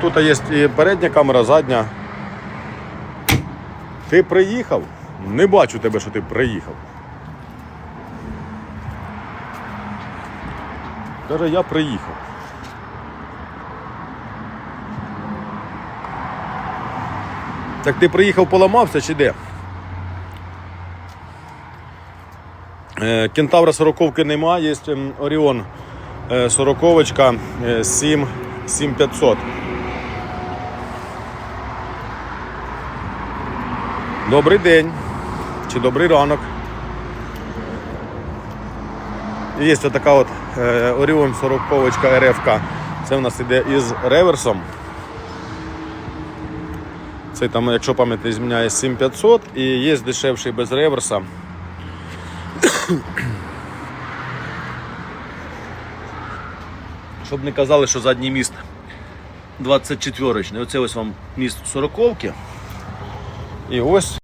Тут є і передня камера, задня. Ти приїхав? Не бачу тебе, що ти приїхав. Каже, я приїхав. Так ти приїхав, поламався чи де? Е, Кентавра 40 нема, є ем, Оріон 40 7 7500. Добрий день чи добрий ранок. Є така от е, Оріон 40 РФК. Це в нас іде із реверсом. Це там, якщо пам'ять не зміняє 7500 і є дешевший без реверса. Щоб не казали, що задній міст 24-річний. Оце ось вам міст 40-ки. І ось